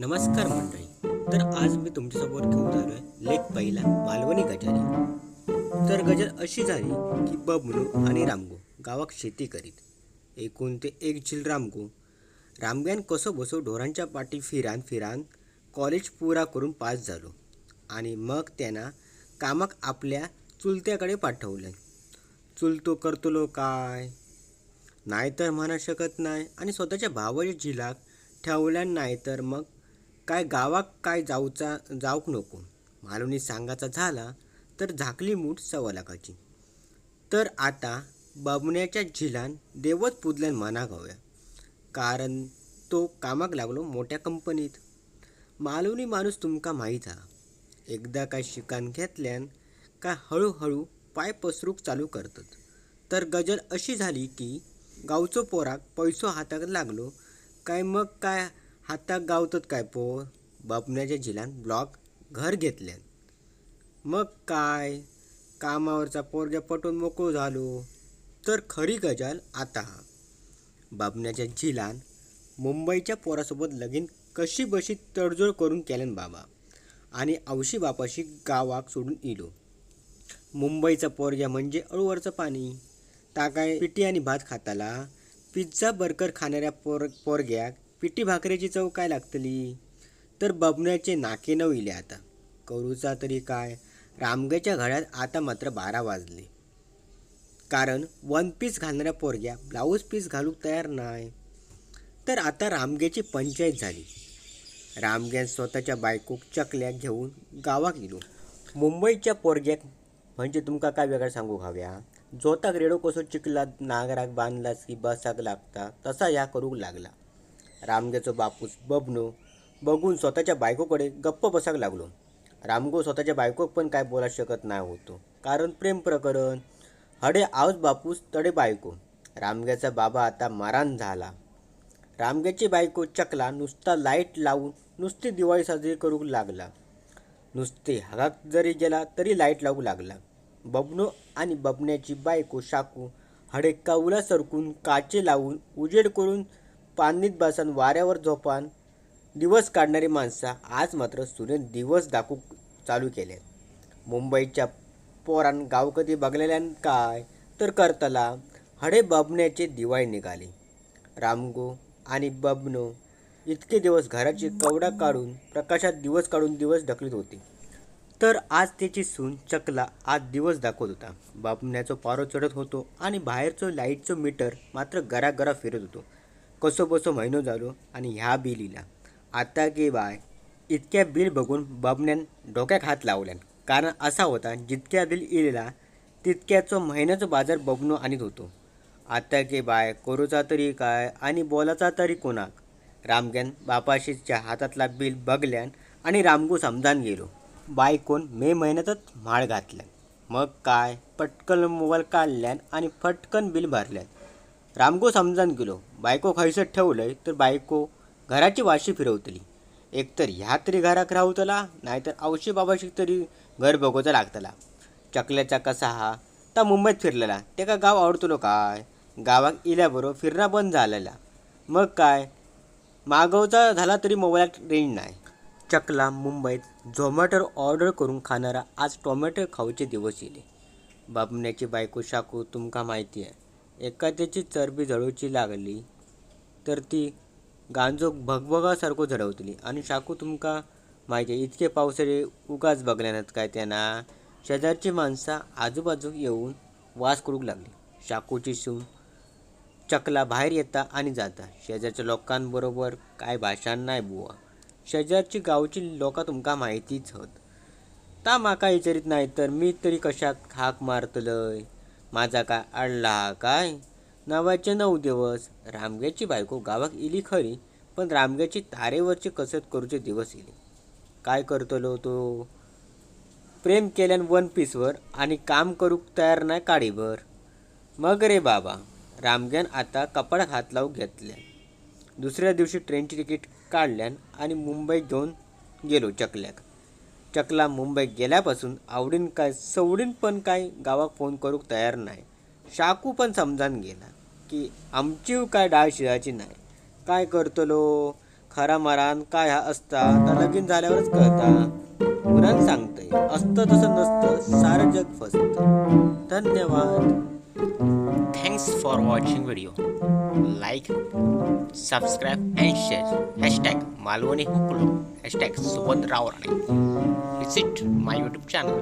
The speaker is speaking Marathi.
नमस्कार मंडळी. तर आज मी तुमच्यासमोर घेऊन आलो आहे लेख पहिला मालवणी गजाली. तर गजल अशी झाली की बबलू आणि रामगो गावात शेती करीत. एकूण ते एक झील रामगो. रामग्यान कसं बसो ढोरांच्या पाठी फिरान फिरान कॉलेज पुरा करून पास झालो. आणि मग त्यांना कामाक आपल्या चुलत्याकडे पाठवलं चुलतो करतलो काय? नाहीतर म्हणा शकत नाही. आणि स्वतःच्या भावाच्या झिलाक ठेवल्या नाही तर मग काय गावाक काय जाऊचा जाऊक नको मालवणी सांगायचा झाला तर झाकली मूठ सव्वा लाखाची. तर आता बबण्याच्या झिलान देवच पुजल्यान माना गाव्या. कारण तो कामाक लागलो मोठ्या कंपनीत. मालवणी माणूस तुमका माहीत हा. एकदा काय शिकान घेतल्यान काय हळूहळू पाय पसरूक चालू करतात. तर गजल अशी झाली की गावचो पोराक पैसो हाताक लागलो. काय मग काय हाताक गावतात काय पोर? बापण्याच्या झिलान ब्लॉक घर घेतल्यान. मग काय? कामावरचा पोरग्या पटून मोकळो झालो. तर खरी गजाल आता. हा बाबण्याच्या झिलान मुंबईच्या पोरासोबत लगीन कशी बशी तडजोड करून केल्यान बाबा? आणि औशी बापाशी गावाक सोडून इलो. मुंबईचा पोरग्या म्हणजे अळूवरचं पाणी. ताकाय पिटी आणि भात खाताला. पिझ्झा बर्गर खाणाऱ्या पोर पोरग्याक पिटी भाकरीची चव काय लागतली? तर बबण्याचे नाके न इले आता. करूचा तरी काय? रामगेच्या घड्यात आता मात्र बारा वाजले. कारण वन पीस घालणाऱ्या पोरग्या ब्लाऊज पीस घालूक तयार नाही तर आता रामगेची पंचायत झाली. रामग्यान स्वतःच्या बायकोक चकल्या घेऊन गावात गेलो. मुंबईच्या पोरग्याक म्हणजे तुमका काय वेगळं सांगू हव्या जोताक रेडो कसो चिखलात नागराक बांधलास की बसाक लागता तसा ह्या करूक लागला. रामग्याचो बापूस बबनो बघून स्वतःच्या बायकोकडे गप्प बसाक लागलो. रामगो स्वतःच्या बायकोक पण काय बोला शकत नाही होतो. कारण प्रेम प्रकरण. हडे आऊस बापूस तडे बायको. रामग्याचा बाबा आता मारान झाला. रामग्याची बायको चकला नुसता लाइट लावून नुसती दिवाळी साजरी करू लागला. नुसते हगाक जरी गेला तरी लाइट लावू लागला. बबनो आणि बबण्याची बायको शाकू हडे कौला सरकून काचे लावून उजेड करून पाणीत बसान वाऱ्यावर झोपान दिवस काढणारी माणसा आज मात्र सूर्यन दिवस दाखवू चालू केले मुंबईच्या पोरान गाव कधी बघलेल्यान काय? तर करताला हडे बबण्याचे दिवाळी निघाले. रामगो आणि बबनो इतके दिवस घराची कवडा काढून प्रकाशात दिवस काढून दिवस ढकलीत होते. तर आज त्याची सून चकला आज दिवस दाखवत होता. बाबण्याचो पारो चढत होतो आणि बाहेरचं लाईटचं मीटर मात्र घराघरा फिरत होतो. कसो बसो महिनो झालो आणि ह्या बिल इला आता की बाय इतक्या बिल बघून बाबण्यान डोक्याक हात लावल्यान. कारण असा होता जितक्या बिल इलेला तितक्याचो महिन्याचो बाजार बबनो आणीत होतो. आता की बाय करूचा तरी काय आणि बोलाचा तरी कोणाक? रामग्यान बापाशीच्या हातातला बिल बघल्यान आणि रामगू समजान गेलो. बायकोन मे महिन्यातच माळ घातल्यान. मग काय? पटकन मोबाईल काढल्यान आणि फटकन बिल भरल्यान. रामगो समजान गेलो. बायको खैसत ठेवलंय तर बायको घराची वाशी फिरवतली. एकतर ह्या तरी घराक राहतला नाहीतर औशी बाबाशी तरी घर बघूचा लागतला. चकल्याचा कसा हा? तर मुंबईत फिरलेला. ते का गाव आवडतलो काय? गावात इल्याबरोबर फिरणं बंद झालेला. मग काय? मागवचा झाला तरी मोबाईलात रेंज नाही चकला मुंबईत झोमॅटोवर ऑर्डर करून खाणारा आज टोमॅटो खाऊचे दिवस येले बाबण्याची बायको शाकू तुमका माहिती आहे एखाद्याची चरबी झळूची लागली तर ती गांजो भगभगासारखं झडवतली. आणि शाकू तुमका माहिती आहे इतके पावसाळे उगाच बघल्यानात काय त्यांना शेजारची माणसं आजूबाजूक येऊन वास करूक लागली. शाकूची सून चकला बाहेर येता आणि जाता. शेजारच्या लोकांबरोबर काय भाशान नाही बुवा. शेजारची गावची लोकां तुमका माहितीच हत. ता माका विचारीत नाही तर मी तरी कशाक हाक मारतलय? माझा काय अडला काय? नवाचे नऊ दिवस. रामग्याची बायको गावाक इली खरी पण रामग्याची तारेवरची कसरत करूचे दिवस इले. काय करतलो तो? प्रेम केल्यान वन पीसवर आणि काम करूक तयार नाही काडीभर. मग रे बाबा रामग्यान आता कपाळात हात लावून घेतल्या दुसऱ्या दिवशी ट्रेनची तिकीट काढल्यान आणि मुंबईत घेऊन गेलो चकल्याक. चकला मुंबईत गेल्यापासून आवडीन काय सवडीन पण काय गावाक फोन करूक तयार नाही. शाकू पण समजान गेला की आमची काय डाळ शिजायची नाही. काय करतलो? खरा मरान काय हा असता? तर लगीन झाल्यावरच कळता. पुराण सांगतय असतं तसं नसतं सारं जग फसतं. धन्यवाद. Thanks for watching video. Like, subscribe and share. Hashtag Malwani Huklo. Hashtag Subodh Visit my YouTube channel.